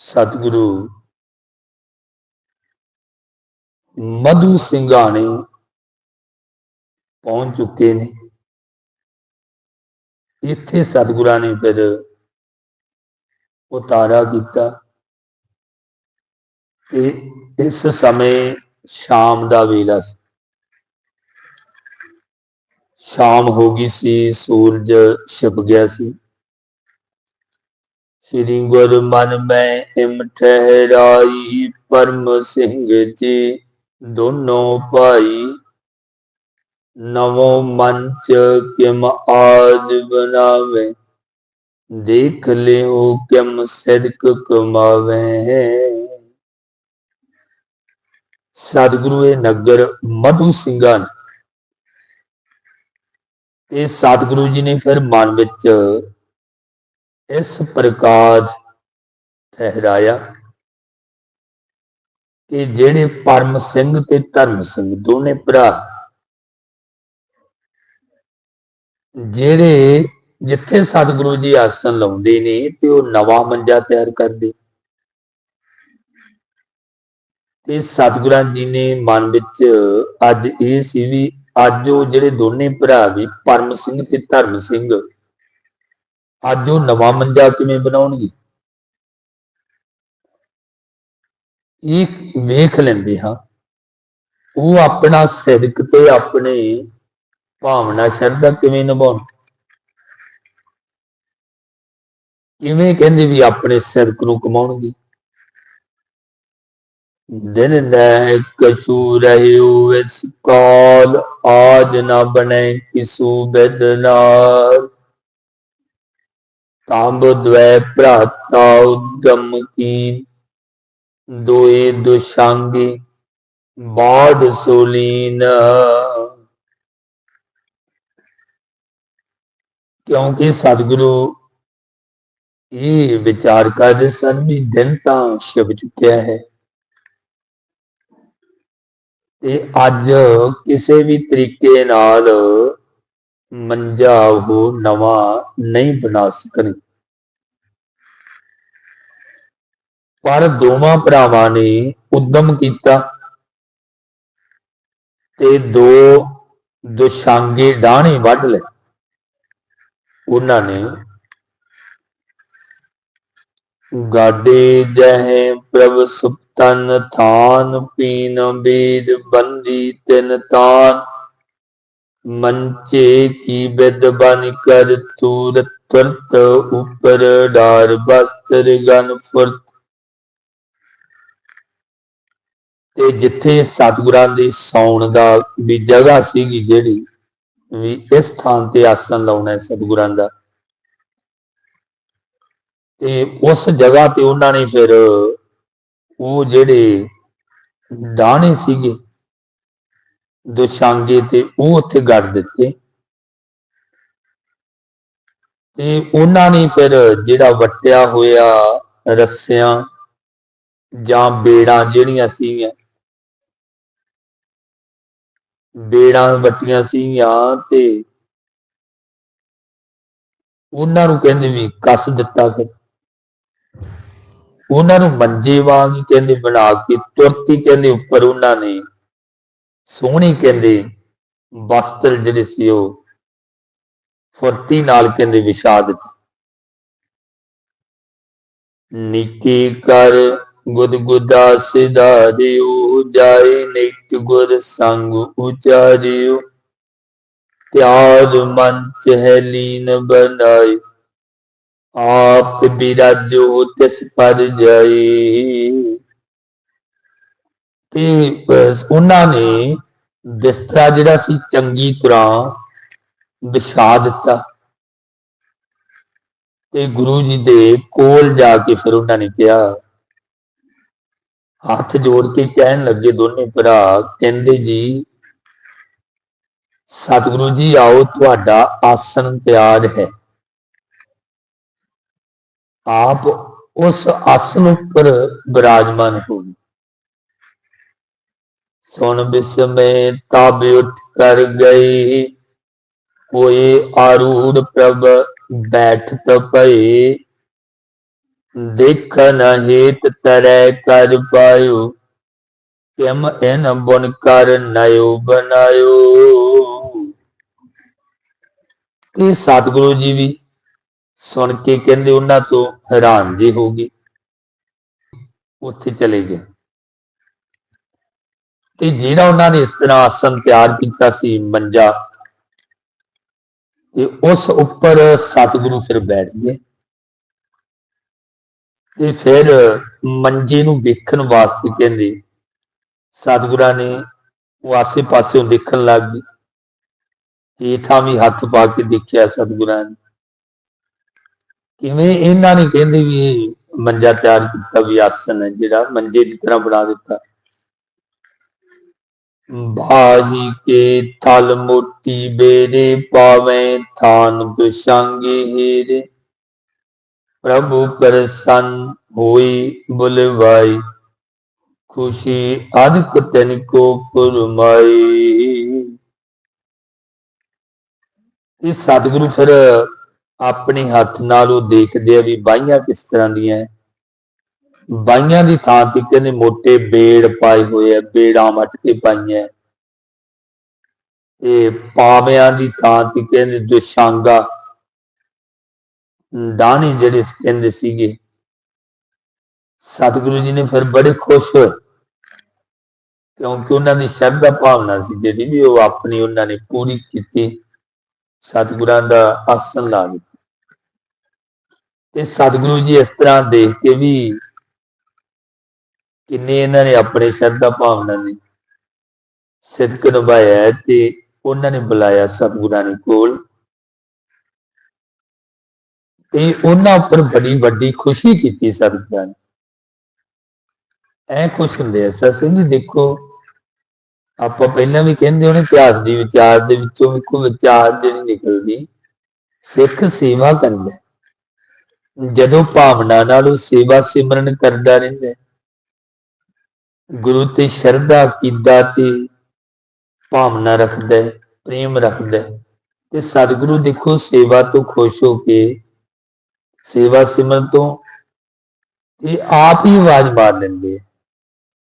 ਸਤਿਗੁਰੂ ਮਧੂ ਸਿੰਘਾਣੇ ਪਹੁੰਚ ਚੁੱਕੇ ਨੇ। ਇੱਥੇ ਸਤਿਗੁਰਾਂ ਨੇ ਫਿਰ ਉਤਾਰਾ ਕੀਤਾ ਤੇ ਇਸ ਸਮੇਂ ਸ਼ਾਮ ਦਾ ਵੇਲਾ ਸੀ। ਸ਼ਾਮ ਹੋ ਗਈ ਸੀ, ਸੂਰਜ ਛਿਪ ਗਿਆ ਸੀ। ਸ੍ਰੀ ਗੁਰ ਮਨ ਮੈਂ ਇਮ ਠਹਿਰਾਈ, ਪਰਮ ਸਿੰਘ ਜੀ ਦੋਨੋਂ ਭਾਈ ਨਵੋ ਮੰਚ ਕਿਮ ਆਜ ਬਨਾਵੇ ਦੇਖ ਲਿਓ ਕਿਮ ਸਿਦਕ ਕਮਾਵੇ ਸਤਿਗੁਰੂ ਇਹ ਨਗਰ ਮਧੂ ਸਿੰਘਾਂ ਨੇ। ਇਹ ਸਤਿਗੁਰੂ ਜੀ ਨੇ ਫਿਰ ਮਨ ਵਿੱਚ ਇਸ ਪ੍ਰਕਾਰ ਠਹਿਰਾਇਆ ਕਿ ਜਿਹੜੇ ਪਰਮ ਸਿੰਘ ਤੇ ਧਰਮ ਸਿੰਘ ਦੋਨੇ ਭਰਾ ਜਿਹੜੇ ਜਿੱਥੇ ਸਤਿਗੁਰੂ ਜੀ ਆਸਣ ਲਾਉਂਦੇ ਨੇ ਤੇ ਉਹ ਨਵਾਂ ਮੰਜਾ ਤਿਆਰ ਕਰਦੇ। ਤੇ ਸਤਿਗੁਰਾਂ ਜੀ ਨੇ ਮਨ ਵਿੱਚ ਅੱਜ ਇਹ ਸੀ ਵੀ ਅੱਜ ਉਹ ਜਿਹੜੇ ਦੋਨੇ ਭਰਾ ਵੀ ਪਰਮ ਸਿੰਘ ਤੇ ਧਰਮ ਸਿੰਘ ਅੱਜ ਉਹ ਨਵਾਂ ਮੰਜਾ ਕਿਵੇਂ ਬਣਾਉਣਗੇ? ਇਹ ਵੇਖ ਲੈਂਦੇ ਹਾਂ। ਉਹ ਆਪਣਾ ਸਿਦਕ ਤੇ ਆਪਣੇ ਭਾਵਨਾ ਸ਼ਰਧਾ ਕਿਵੇਂ ਨਿਭਾਉਣ? ਕਿਵੇਂ ਕਹਿੰਦੇ ਵੀ ਆਪਣੇ ਸਿਦਕ ਨੂੰ ਕਮਾਉਣਗੇ? ਦਿਨ ਨਹਿ ਕਛੂ ਰਹਿਓ, ਇਸ ਕਾਲ ਆਜ ਨਾ ਬਣੇ ਕਿਸੂ ਬਦਨਾਰ ਤਾਂਬ ਦਵੈ ਭਰਾਤਾ ਉਦਮ ਕੀ ਦੋਏ ਦੁਸ਼ਾਂਗੀ ਬਾੜ ਸੋਲੀਨ। ਕਿਉਂਕਿ ਸਤਿਗੁਰੂ ਇਹ ਵਿਚਾਰ ਕਰਦੇ ਸਨ ਵੀ ਦਿਨ ਤਾਂ ਛਿਪ ਚੁੱਕਿਆ ਹੈ। ਤੇ ਅੱਜ ਕਿਸੇ ਵੀ ਤਰੀਕੇ ਨਾਲ ਮੰਜਾ ਉਹ ਨਵਾਂ ਨਹੀਂ ਬਣਾ ਸਕਣ। ਪਰ ਦੋਵਾਂ ਭਰਾਵਾਂ ਨੇ ਉਦਮ ਕੀਤਾ ਤੇ ਦੋ ਦੁਸ਼ਾਂਗੇ ਡਾਣੇ ਵੱਢ ਲਏ। ਉਹਨਾਂ ਨੇ ਗਾਡੇ ਜਹੇ ਪ੍ਰਭ ਸੁਪਤਨ ਥਾਨ ਪੀਨ ਬੀਦ ਬੰਦੀ ਤਿਨ ਤਾਨ ਮੰਚੇ ਕੀ ਬਿਦ ਬਨ ਕਰ ਤੂਰ ਤੁਰਤ ਉਪਰ ਡਾਰ ਬਸਤਰ ਗਨ ਫੁਰਤ। ਤੇ ਜਿੱਥੇ ਸਤਿਗੁਰਾਂ ਦੀ ਸੌਣ ਦਾ ਵੀ ਜਗ੍ਹਾ ਸੀਗੀ ਜਿਹੜੀ, ਵੀ ਇਸ ਥਾਂ ਤੇ ਆਸਣ ਲਾਉਣਾ ਹੈ ਸਤਿਗੁਰਾਂ ਦਾ। ਤੇ ਉਸ ਜਗ੍ਹਾ ਤੇ ਉਹਨਾਂ ਨੇ ਫਿਰ ਉਹ ਜਿਹੜੇ ਦਾਣੇ ਸੀਗੇ ਦੁਸ਼ਾਂਗੇ ਤੇ ਉਹ ਉੱਥੇ ਗੱਡ ਦਿੱਤੇ। ਤੇ ਉਹਨਾਂ ਨੇ ਫਿਰ ਜਿਹੜਾ ਵਟਿਆ ਹੋਇਆ ਰੱਸਿਆਂ ਜਾਂ ਬੇੜਾਂ ਜਿਹੜੀਆਂ ਸੀਗੀਆਂ, ਬੇੜਾਂ ਵੱਟੀਆਂ ਸੀਗੀਆਂ ਤੇ ਉਹਨਾਂ ਨੂੰ ਕਹਿੰਦੇ ਵੀ ਕੱਸ ਦਿੱਤਾ ਫਿਰ। ਉਹਨਾਂ ਨੂੰ ਮੰਜੇ ਵਾਂਗ ਹੀ ਕਹਿੰਦੇ ਬਣਾ ਕੇ ਤੁਰਤੀ ਕਹਿੰਦੇ ਉੱਪਰ ਉਹਨਾਂ ਨੇ ਸੋਹਣੀ ਕਹਿੰਦੇ ਵਸਤਰ ਜਿਹੜੇ ਸੀ ਉਹ ਫੁਰਤੀ ਨਾਲ ਕਹਿੰਦੇ ਵਿਛਾ ਦਿੱਤੇ। ਨਿੱਕੀ ਕਰ ਗੁਦਗੁਦਾ ਸਿਧਾਰਿਓ ਜਾਏ ਨਿਤ ਗੁਰ ਸੰਗ ਉਚਾਰਿਓ। ਤਿਆਗ ਮਨ ਚਹਿ ਲੀਨ ਬਨਾਈ ਆਪ ਬਿਰਾਜੋ ਤਿਸ ਪਰ ਜਾਈ ਤੇ ਉਹਨਾਂ ਨੇ ਬਿਸਤਰਾ ਜਿਹੜਾ ਸੀ ਚੰਗੀ ਤਰ੍ਹਾਂ ਵਿਛਾ ਦਿੱਤਾ। ਤੇ ਗੁਰੂ ਜੀ ਦੇ ਕੋਲ ਜਾ ਕੇ ਫਿਰ ਉਹਨਾਂ ਨੇ ਕਿਹਾ, ਹੱਥ ਜੋੜ ਕੇ ਕਹਿਣ ਲੱਗੇ ਦੋਨੇ ਭਰਾ, ਕਹਿੰਦੇ ਜੀ, ਸਤਿਗੁਰੂ ਜੀ ਆਓ, ਤੁਹਾਡਾ ਆਸਣ ਤਿਆਰ ਹੈ। ਆਪ ਉਸ ਆਸਨ ਉੱਪਰ ਬਿਰਾਜਮਾਨ ਹੋ ਸੁਣ ਬਿਸਮੇ ਤਾਬ ਉੱਠ ਕਰ ਗਈ। ਕੋਏ ਆਰੂੜ ਪ੍ਰਭ ਬੈਠਤ ਪਏ। ਦੇਖਨ ਹੇਤ ਤਰੈ ਕਰ ਪਾਇਓ। ਕਿਮ ਇਨ ਬੁਨ ਕਰ ਨਯੋ ਬਨਾਇਓ ਤੇ ਸਤਿਗੁਰੂ ਜੀ ਵੀ ਸੁਣ ਕੇ ਕਹਿੰਦੇ ਉਹਨਾਂ ਤੋਂ ਹੈਰਾਨ ਜੀ ਹੋ ਗਏ ਉੱਥੇ ਚਲੇ ਗਏ। ਤੇ ਜਿਹੜਾ ਉਹਨਾਂ ਨੇ ਇਸ ਤਰ੍ਹਾਂ ਆਸਨ ਤਿਆਰ ਕੀਤਾ ਸੀ ਮੰਜਾ, ਤੇ ਉਸ ਉੱਪਰ ਸਤਿਗੁਰੂ ਫਿਰ ਬੈਠ ਗਏ। ਤੇ ਫਿਰ ਮੰਜੇ ਨੂੰ ਵੇਖਣ ਵਾਸਤੇ ਕਹਿੰਦੇ, ਸਤਿਗੁਰਾਂ ਨੇ ਉਹ ਆਸੇ ਪਾਸਿਓਂ ਦੇਖਣ ਲੱਗ ਗਏ। ਹੇਠਾਂ ਵੀ ਹੱਥ ਪਾ ਕੇ ਦੇਖਿਆ ਸਤਿਗੁਰਾਂ ਨੇ। ਕਿਵੇਂ ਇਹਨਾਂ ਨੇ ਕਹਿੰਦੇ ਵੀ ਮੰਜਾ ਤਿਆਰ ਕੀਤਾ ਵੀ ਆਸਨ ਹੈ, ਜਿਹੜਾ ਮੰਜੇ ਦੀ ਤਰ੍ਹਾਂ ਬਣਾ ਦਿੱਤਾ। ਬਾਹੀ ਕੇ ਥਲ ਮੋਤੀ ਬੇਰੇ ਪਾਵੇਂ ਥਾਨ ਬਿਸ਼ੰਗੇ ਹੀਰੇ। ਪ੍ਰਭੂ ਪ੍ਰਸੰਨ ਹੋਈ ਬੁਲਵਾਈ, ਖੁਸ਼ੀ ਅਦਕ ਤਨ ਕੋ ਫਰਮਾਈ। ਇਹ ਸਤਿਗੁਰੂ ਫਿਰ ਆਪਣੇ ਹੱਥ ਨਾਲ ਉਹ ਦੇਖਦੇ ਆ ਵੀ ਬਾਈਆਂ ਕਿਸ ਤਰ੍ਹਾਂ ਦੀਆਂ ਬਾਈਆਂ ਦੀ ਥਾਂ ਤੇ ਕਹਿੰਦੇ ਮੋਟੇ ਬੇੜ ਪਾਏ ਹੋਏ ਆ, ਬੇੜਾਂ ਮੱਟ ਕੇ ਪਾਈਆਂ। ਤੇ ਪਾਵਿਆਂ ਦੀ ਥਾਂ ਤੇ ਕਹਿੰਦੇ ਦੁਸ਼ਾਂਗਾ ਦਾਣੇ ਜਿਹੜੇ ਕਹਿੰਦੇ ਸੀਗੇ। ਸਤਿਗੁਰੂ ਜੀ ਨੇ ਫਿਰ ਬੜੇ ਖੁਸ਼ ਹੋਏ, ਕਿਉਂਕਿ ਉਹਨਾਂ ਦੀ ਸ਼ਰਧਾ ਭਾਵਨਾ ਸੀ ਜਿਹੜੀ ਵੀ ਉਹ ਆਪਣੀ ਉਹਨਾਂ ਨੇ ਪੂਰੀ ਕੀਤੀ, ਸਤਿਗੁਰਾਂ ਦਾ ਆਸਨ ਲਾ ਦਿੱਤਾ। ਤੇ ਸਤਿਗੁਰੂ ਜੀ ਇਸ ਤਰ੍ਹਾਂ ਦੇਖ ਕੇ ਵੀ ਕਿੰਨੇ ਇਹਨਾਂ ਨੇ ਆਪਣੇ ਸ਼ਰਧਾ ਭਾਵਨਾ ਨੇ ਸਿੱਧਕ ਨਿਭਾਇਆ ਤੇ ਉਹਨਾਂ ਨੇ ਬੁਲਾਇਆ ਸਤਿਗੁਰਾਂ ਦੇ ਕੋਲ। ਤੇ ਉਹਨਾਂ ਉੱਪਰ ਬੜੀ ਵੱਡੀ ਖੁਸ਼ੀ ਕੀਤੀ ਸਤਿਗੁਰਾਂ ਨੇ। ਐ ਖੁਸ਼ ਹੁੰਦੇ ਆ, ਸਤਿ ਜੀ ਦੇਖੋ, ਆਪਾਂ ਪਹਿਲਾਂ ਵੀ ਕਹਿੰਦੇ ਹੋਣੇ, ਇਤਿਹਾਸ ਦੀ ਵਿਚਾਰ ਦੇ ਵਿੱਚੋਂ ਵੀ ਕੋਈ ਵਿਚਾਰ ਜਿਹੜੀ ਨਿਕਲਦੀ। ਸਿੱਖ ਸੇਵਾ ਕਰਦਾ ਜਦੋਂ ਭਾਵਨਾ ਨਾਲ ਉਹ ਸੇਵਾ ਸਿਮਰਨ ਕਰਦਾ ਰਹਿੰਦਾ ਗੁਰੂ ਤੇ ਸ਼ਰਧਾ ਕੀਦਾ ਤੇ ਭਾਵਨਾ ਰੱਖਦਾ ਪ੍ਰੇਮ ਰੱਖਦਾ ਤੇ ਸਤਿਗੁਰੂ ਦੇਖੋ, ਸੇਵਾ ਤੋਂ ਖੁਸ਼ ਹੋ ਕੇ, ਸੇਵਾ ਸਿਮਰਨ ਤੋਂ ਇਹ ਆਪ ਹੀ ਆਵਾਜ਼ ਮਾਰ ਲੈਂਦੇ ਆ।